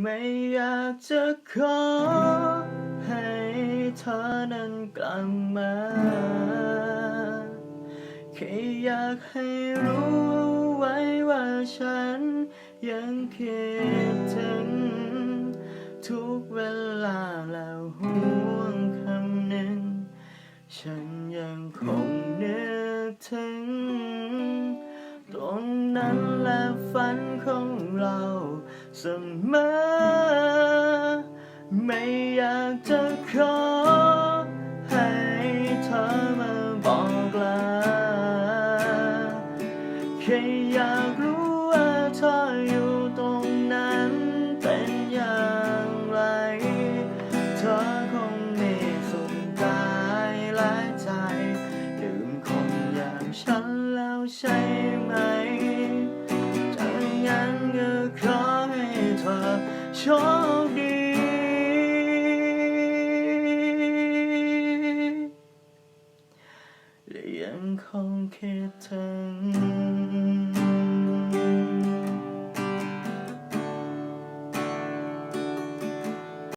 ไม่อยากจะขอให้เธอนั้นกลับมาแค่อยากให้รู้ไว้ว่าฉันยังคิดถึง ทุกเวลาแล้วห่วงคำหนึ่ง ฉันยังคงนึกถึง สมอ ไม่อยากจะขอให้เธอมาบอกลาแค่อยากรู้ โชคดี และยังคงคิดถึง